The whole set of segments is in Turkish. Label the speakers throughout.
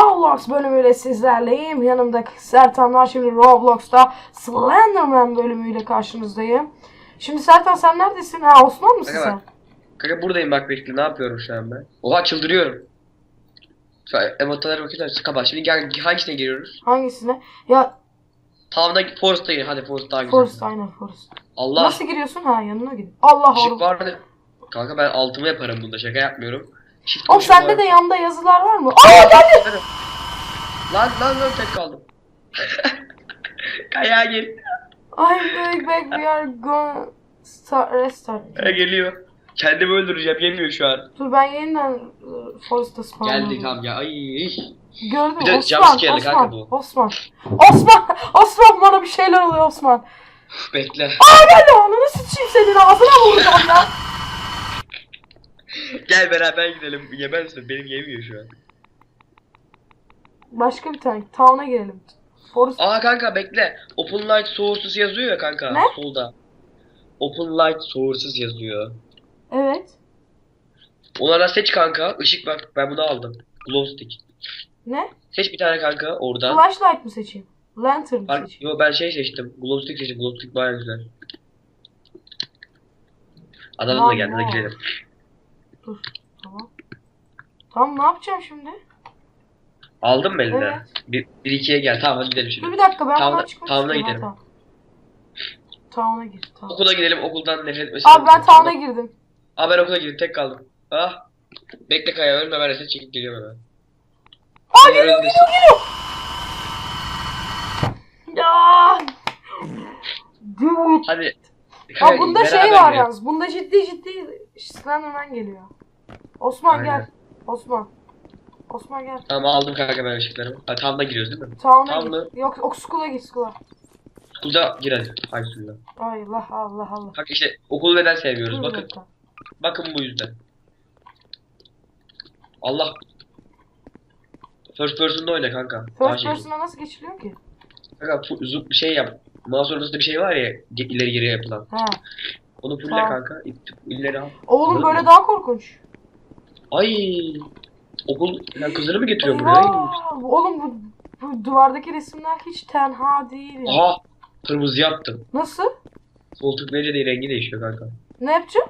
Speaker 1: Roblox bölümüyle sizlerleyim. Yanımdaki Sertan var. Şimdi Roblox'ta Slenderman bölümüyle karşınızdayım. Şimdi Sertan sen neredesin? Ha Osman mısın
Speaker 2: Kanka
Speaker 1: sen?
Speaker 2: bak. Kanka buradayım bak bekle ne yapıyorum şu an ben. Oha çıldırıyorum. Emotaları bakıyorlar kapat. Şimdi gel hangisine giriyoruz?
Speaker 1: Hangisine? Ya
Speaker 2: Town'a Forest'a gir. Hadi Forest daha güzel.
Speaker 1: Forest aynen Forest.
Speaker 2: Allah.
Speaker 1: Nasıl giriyorsun? Ha yanına gidin. Allah
Speaker 2: Işık
Speaker 1: oğlum.
Speaker 2: vardı. Kanka ben altıma yaparım bunda şaka yapmıyorum. Shift
Speaker 1: Oğlum
Speaker 2: tuşu
Speaker 1: sende de yanda yazılar var mı? Aa geldi.
Speaker 2: Lan lan lan tek kaldım. Kaya gel.
Speaker 1: I'm going back. We are going start restart.
Speaker 2: Kaya geliyor. Kendimi öldüreceğim yemiyor şu an.
Speaker 1: Dur ben yeniden e, Forest'ta spawn
Speaker 2: Geldi tamam ya. Ay.
Speaker 1: Gördüm
Speaker 2: Bir de
Speaker 1: Osman,
Speaker 2: jumpscare'li
Speaker 1: Osman,
Speaker 2: kanka bu.
Speaker 1: Osman, Osman, Osman bana bir şeyler oluyor Osman.
Speaker 2: Bekle.
Speaker 1: Aa geldi ananı sıçayım senin ağzına vuracağım ya.
Speaker 2: Gel beraber gidelim. Yemezsin. Benim yemiyor şu an.
Speaker 1: Başka bir tane town'a girelim. Forest
Speaker 2: Aa kanka bekle. Open Light Sources yazıyor ya kanka.
Speaker 1: Ne?
Speaker 2: Solda. Open Light Sources yazıyor.
Speaker 1: evet.
Speaker 2: Onlara seç kanka. Işık bak. Ben bunu aldım. Glow stick.
Speaker 1: Ne?
Speaker 2: Seç bir tane kanka oradan.
Speaker 1: Flashlight mı seçeyim? Lantern mı seçeyim?
Speaker 2: yo ben şey seçtim. Glow stick seçtim. Glow stick baya güzel. Adamın da geldi. Hadi gidelim.
Speaker 1: Dur. Tamam. Tamam ne yapacağım şimdi?
Speaker 2: Aldın mı eline?
Speaker 1: Evet.
Speaker 2: Bir, bir ikiye gel. Tamam hadi gidelim
Speaker 1: Dur
Speaker 2: şimdi.
Speaker 1: bir dakika ben
Speaker 2: Town'a-
Speaker 1: buradan çıkmak
Speaker 2: town'a
Speaker 1: istiyorum.
Speaker 2: gidelim.
Speaker 1: Town'a gir.
Speaker 2: Okula gidelim. Okuldan nefret etmesin.
Speaker 1: Abi ben town'a girdim.
Speaker 2: Aa ben okula girdim. Tek kaldım. Ah. Bekle Kaya ölme ben reset çekip geliyorum hemen.
Speaker 1: Aa geliyor geliyor geliyor. Ya. Dude.
Speaker 2: Hadi.
Speaker 1: Ya bunda şey var
Speaker 2: gidelim.
Speaker 1: yalnız. Bunda ciddi ciddi Slenderman geliyor. Osman
Speaker 2: Aynen.
Speaker 1: gel. Osman. Osman gel.
Speaker 2: Tamam aldım kanka ben ışıklarımı. Ha tamam da giriyoruz değil mi?
Speaker 1: Town'a
Speaker 2: Tamam
Speaker 1: git.
Speaker 2: mı?
Speaker 1: Yok ok school'a git school'a.
Speaker 2: Okulda gir hadi. Haydi suyla.
Speaker 1: Ay Allah Allah Allah.
Speaker 2: Bak işte okulu neden sevmiyoruz
Speaker 1: Dur bir
Speaker 2: bakın.
Speaker 1: dakika.
Speaker 2: Bakın bu yüzden. Allah. First person'da oyna kanka. Daha
Speaker 1: First
Speaker 2: şey.
Speaker 1: person'a nasıl geçiliyor ki?
Speaker 2: Kanka fu- zoom şey yap. Mouse ortasında bir şey var ya ge- ileri geri yapılan.
Speaker 1: Ha.
Speaker 2: Onu fulle
Speaker 1: Tamam.
Speaker 2: kanka. İp- ileri al.
Speaker 1: Oğlum
Speaker 2: Anladın
Speaker 1: böyle
Speaker 2: mı?
Speaker 1: daha korkunç.
Speaker 2: Ay. Okul ya kızını mı getiriyor buraya?
Speaker 1: Oğlum bu, bu duvardaki resimler hiç tenha değil ya.
Speaker 2: Aha. Kırmızı yaptım.
Speaker 1: Nasıl?
Speaker 2: Sol tıklayınca de rengi değişiyor kanka.
Speaker 1: Ne yapacağım?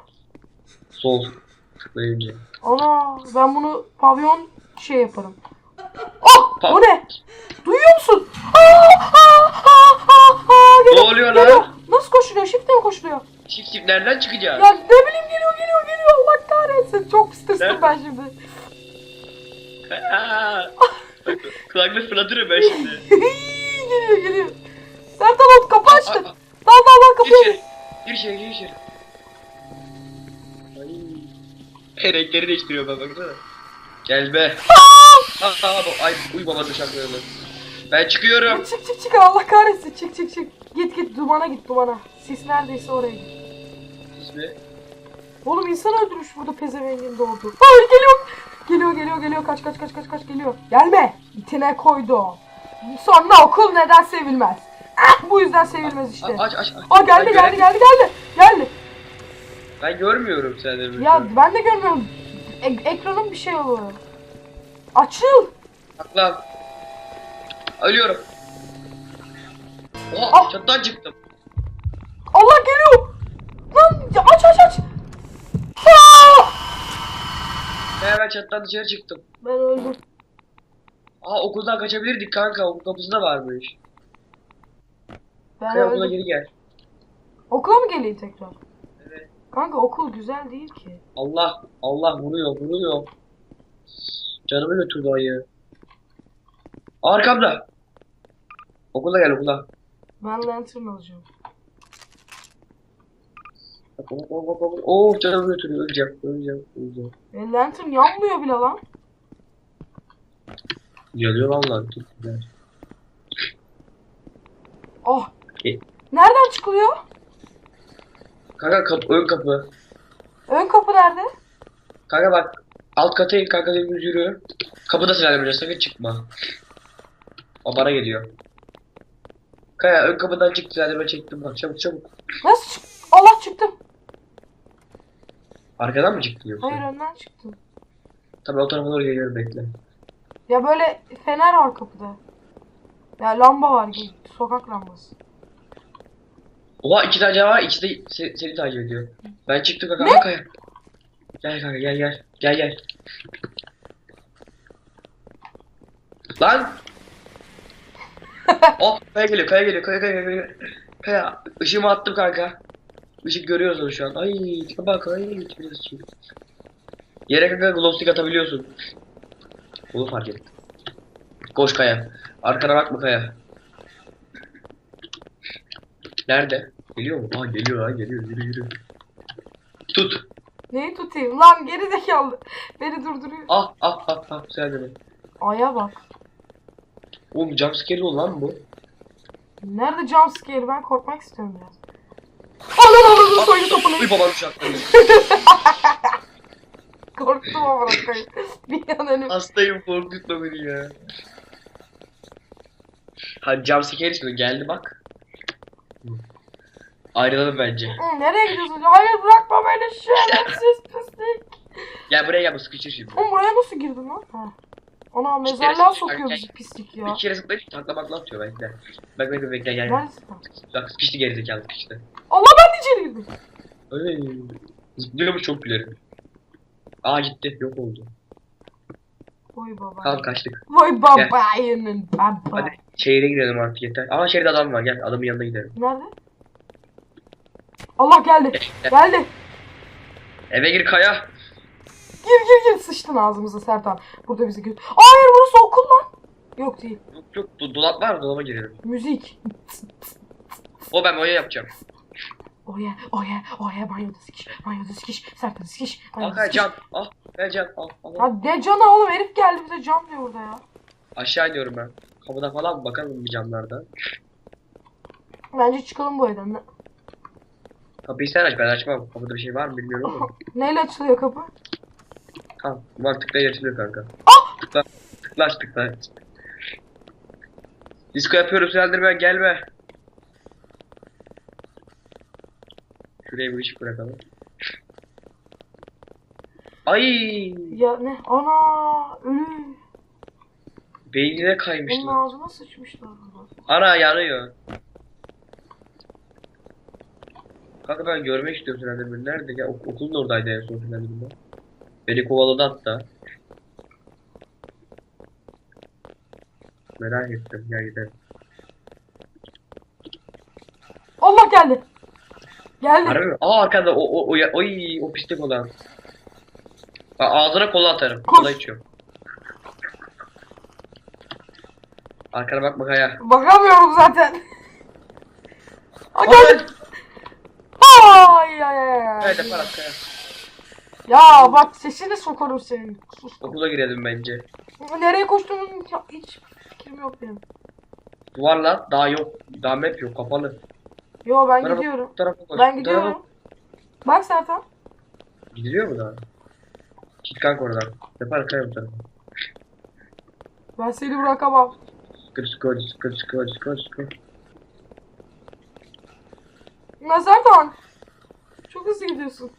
Speaker 2: Sol tıklayınca.
Speaker 1: Ana ben bunu pavyon şey yaparım. Oh!
Speaker 2: Pa-
Speaker 1: o ne? Duyuyor musun? Aa, aa, aa, aa, aa,
Speaker 2: Ne oluyor
Speaker 1: geliyor.
Speaker 2: lan?
Speaker 1: Nasıl koşuluyor? Shift'e mi koşuluyor?
Speaker 2: Çift çift nereden çıkacağız?
Speaker 1: Ya ne bileyim geliyor geliyor geliyor. Allah kahretsin. Çok streslim
Speaker 2: Nerede?
Speaker 1: ben şimdi.
Speaker 2: Kulaklık fırlatırım ben şimdi.
Speaker 1: geliyor geliyor. Sertan ol kapı açtın. Dal dal dal
Speaker 2: Gir
Speaker 1: kapıyı.
Speaker 2: içeri. Gir içeri, gir içeri. Renkleri değiştiriyor bak baksana. Gel be. Aa, aa, bu- ay uy babanın şarkılarını. Ben çıkıyorum.
Speaker 1: Çık çık çık Allah kahretsin. Çık çık çık. Git git dumana git dumana. Sis neredeyse oraya git.
Speaker 2: İsmi?
Speaker 1: Oğlum insan öldürmüş burada pezevengin doğdu. Ay geliyor. Geliyor geliyor geliyor kaç kaç kaç kaç kaç geliyor. Gelme. İtine koydu. Sonra okul neden sevilmez? Ah bu yüzden sevilmez işte.
Speaker 2: Aç aç aç.
Speaker 1: Aa geldi geldi geldi geldi. Geldi.
Speaker 2: Ben görmüyorum seni.
Speaker 1: Ya ben de görmüyorum. E- ekranım bir şey oluyor. Açıl.
Speaker 2: Bak lan. Ölüyorum. Oha
Speaker 1: Ah.
Speaker 2: çatıdan çıktım.
Speaker 1: Allah geliyor. Lan ya aç aç aç. Aa!
Speaker 2: Ya ben çatıdan dışarı çıktım.
Speaker 1: Ben öldüm.
Speaker 2: Aa okuldan kaçabilirdik kanka. Okul kapısında varmış.
Speaker 1: Ben
Speaker 2: Kaya okula geri gel.
Speaker 1: Okula mı geleyim tekrar?
Speaker 2: Evet.
Speaker 1: Kanka okul güzel değil ki.
Speaker 2: Allah Allah vuruyor vuruyor. Canımı götürdü ayı. Arkamda. Okula gel okula.
Speaker 1: Ben lantern alacağım.
Speaker 2: Bak, bak, bak, bak, bak. Oh canımı götürüyor. Öleceğim. Öleceğim. Öleceğim.
Speaker 1: E, lantern yanmıyor bile lan.
Speaker 2: Yanıyor vallahi. Çok güzel.
Speaker 1: Oh.
Speaker 2: E,
Speaker 1: Nereden çıkılıyor?
Speaker 2: Kanka kapı, ön kapı.
Speaker 1: Ön kapı nerede?
Speaker 2: Kanka bak. Alt kata in kanka dümdüz yürü. Kapıda silahlanmayacağız. Sakın çıkma. O bana geliyor. Kaya ön kapıdan çık silahlanma çektim bak çabuk çabuk.
Speaker 1: Nasıl çık? Allah çıktım.
Speaker 2: Arkadan mı çıktın yoksa?
Speaker 1: Hayır önden çıktım.
Speaker 2: Tabii o tarafa doğru geliyorum bekle.
Speaker 1: Ya böyle fener var kapıda. Ya lamba var gibi. Sokak lambası.
Speaker 2: Oha iki tane canavar ikisi de se- seni takip ediyor. Ben çıktım kanka. Ne? Kaya. Gel kanka gel gel. Gel gel. Lan! oh kaya geliyor kaya geliyor kaya kaya kaya. Kaya ışığımı attım kanka. Işık görüyoruz onu şu an. Ay tipe bak ay tipe Yere kanka glow stick atabiliyorsun. Bunu fark ettim. Koş kaya. Arkana bakma kaya. Nerede? Geliyor mu? Aa geliyor ha geliyor yürü yürü. Tut.
Speaker 1: Neyi tutayım? Lan geri zekalı. Beni durduruyor.
Speaker 2: Ah ah ah ah sen de.
Speaker 1: Aya bak.
Speaker 2: Oğlum jumpscare ol lan bu.
Speaker 1: Nerede jumpscare? Ben korkmak istiyorum biraz. Anan anan soydu topunu.
Speaker 2: Uy babam şu an.
Speaker 1: Korktum ama bırakayım. Bir an önüm.
Speaker 2: Hastayım korkutma beni ya. Hadi jumpscare istiyor geldi bak. Hı. Ayrılalım bence.
Speaker 1: Hı, nereye gidiyorsun? Hayır bırakma beni şerefsiz pislik.
Speaker 2: Gel buraya gel bu sıkışır şimdi.
Speaker 1: Oğlum buraya nasıl girdin lan? Ha.
Speaker 2: İşte
Speaker 1: mezarlığa sokuyor bizi pislik ya.
Speaker 2: Bir kere zıplayıp takla makla atıyor bekle. Bak bekle bekle gel gel.
Speaker 1: Neredesin?
Speaker 2: Bak sıkıştı gerizekalı sıkıştı.
Speaker 1: Allah ben de içeri girdim.
Speaker 2: Ay, Zıplıyormuş çok gülerim. Aa gitti yok oldu.
Speaker 1: Vay baba.
Speaker 2: Tamam kaçtık.
Speaker 1: Vay babayının baba.
Speaker 2: Hadi şehire gidelim artık yeter. Aa şehirde adam var gel adamın yanına gidelim.
Speaker 1: Nerede? Allah geldi. Geldi.
Speaker 2: Eve gir kaya.
Speaker 1: Gir gir gir sıçtın ağzımıza Sertan. Burada bizi gör. Hayır burası okul lan. Yok değil.
Speaker 2: Yok yok do- dolap var dolaba girelim.
Speaker 1: Müzik.
Speaker 2: O ben oya yapacağım.
Speaker 1: Oya oya oya banyoda sikiş. Banyoda sikiş. Sertan sikiş.
Speaker 2: Al kaya can. Al kaya can. Al, al, al.
Speaker 1: Ha ne canı oğlum herif geldi bize cam diyor burada ya.
Speaker 2: Aşağı iniyorum ben. Kapıda falan bakalım bir camlardan.
Speaker 1: Bence çıkalım bu evden.
Speaker 2: Kapıyı sen aç ben açmam. Kapıda bir şey var mı bilmiyorum ama.
Speaker 1: Neyle açılıyor kapı?
Speaker 2: Tamam. Bak tıklayı açılıyor kanka.
Speaker 1: Ah!
Speaker 2: Tıkla. Tıkla aç tıkla aç. Disko yapıyoruz Seldirmen gelme. Şuraya bir ışık bırakalım. Ay
Speaker 1: Ya ne? Ana ölü.
Speaker 2: beynine kaymıştı.
Speaker 1: Onun ağzına sıçmışlar.
Speaker 2: Ana yanıyor. Kanka ben görmek istiyorum Slenderman. Nerede? Ya ok- okulun oradaydı en son Slenderman. Beni kovaladı hatta. Merak ettim. Gel gidelim.
Speaker 1: Allah geldi. Geldi.
Speaker 2: Harbi mi? Aa arkada o o o ya- oy o pislik olan. Aa, Ağzına kola atarım.
Speaker 1: Koş.
Speaker 2: Kola içiyorum. Arkana bakma kaya.
Speaker 1: Bakamıyorum zaten. Aa, geldi. Ay ay ay. Ya bak sesini sokarım senin. Sus.
Speaker 2: Okula girelim bence.
Speaker 1: Nereye koştuğumun hiç fikrim yok benim.
Speaker 2: Duvar lan daha yok. Daha map yok kapalı.
Speaker 1: Yo ben
Speaker 2: bak,
Speaker 1: gidiyorum.
Speaker 2: Bu tarafa koş.
Speaker 1: Ben
Speaker 2: bu tarafa-
Speaker 1: gidiyorum. Bak Sertan.
Speaker 2: Gidiliyor mu daha? Git kanka oradan. Yapar kaya bu tarafa.
Speaker 1: Ben seni bırakamam.
Speaker 2: Skır skır skır skır skır skır.
Speaker 1: Ya Sertan. Çok hızlı gidiyorsun.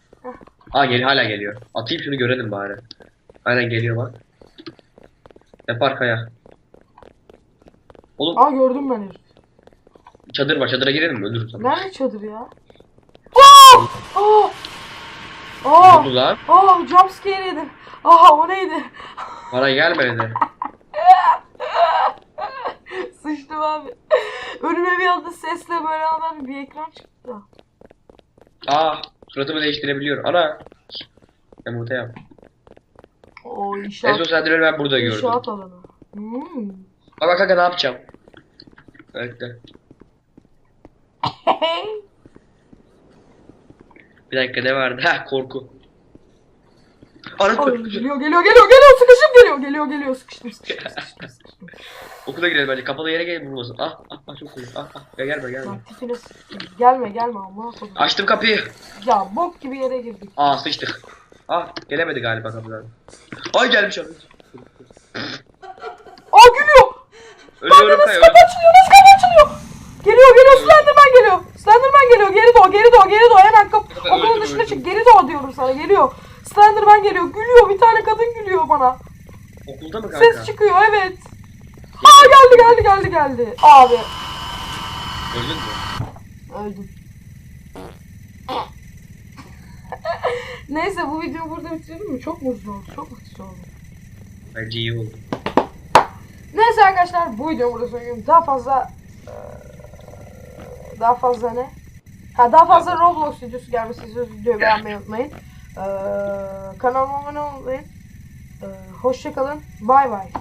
Speaker 2: Aa gel hala geliyor. Atayım şunu görelim bari. Aynen geliyor bak. Yapar kaya. Oğlum
Speaker 1: Aa gördüm ben herif.
Speaker 2: çadır var çadıra girelim mi? Ölürüz sana.
Speaker 1: Nerede çadır ya? Aa! Aa!
Speaker 2: Ne
Speaker 1: Aa!
Speaker 2: oldu lan?
Speaker 1: Aa! Jumpscare yedim. Aa o neydi?
Speaker 2: Bana gelmedi.
Speaker 1: Sıçtım abi. Önüme bir anda sesle böyle adam bir ekran çıktı.
Speaker 2: Aa suratımı değiştirebiliyorum. Ana. Yumurta yap.
Speaker 1: O inşaat,
Speaker 2: son sendileri ben burada gördüm.
Speaker 1: inşaat alanı. Hmm.
Speaker 2: Bak bak kanka ne yapacağım? Bekle. Bir dakika ne vardı? Heh korku. Ana
Speaker 1: Ay, geliyor geliyor geliyor geliyor sıkıştım geliyor geliyor geliyor sıkıştım sıkıştım sıkıştım sıkıştım.
Speaker 2: Okula girelim bence. Kapalı yere gelin bulmasın. Ah ah ah çok iyi. Ah ah gel gelme gelme.
Speaker 1: Lan tipine sıkıştım. Gelme gelme koydum.
Speaker 2: Açtım kapıyı.
Speaker 1: Ya bok gibi yere girdik.
Speaker 2: Aa sıçtık. Ah gelemedi galiba kapıdan. Ay gelmiş abi.
Speaker 1: Aa gülüyor.
Speaker 2: Ölüyorum kaya.
Speaker 1: kapı açılıyor nasıl kapı açılıyor. Geliyor geliyor Slenderman geliyor. Slenderman geliyor geri doğ geri doğ geri doğ hemen kap
Speaker 2: Öldüm,
Speaker 1: okulun dışına çık geri doğ diyorum sana geliyor. Slenderman geliyor gülüyor bir tane kadın gülüyor bana.
Speaker 2: Okulda mı kanka?
Speaker 1: Ses çıkıyor evet. Aa geldi geldi geldi geldi. Abi
Speaker 2: Öldün mü?
Speaker 1: öldüm. Neyse bu videoyu burada bitirelim mi? Çok mutlu oldum. Çok mutlu oldum.
Speaker 2: Bence iyi oldu.
Speaker 1: Neyse arkadaşlar bu videomu burada sonluyorum. Daha fazla eee, daha fazla ne? Ha daha fazla Roblox videosu gelmesi istiyorsanız videoyu beğenmeyi unutmayın. Eee kanalıma abone olmayı. Eee hoşça kalın. Bay bay.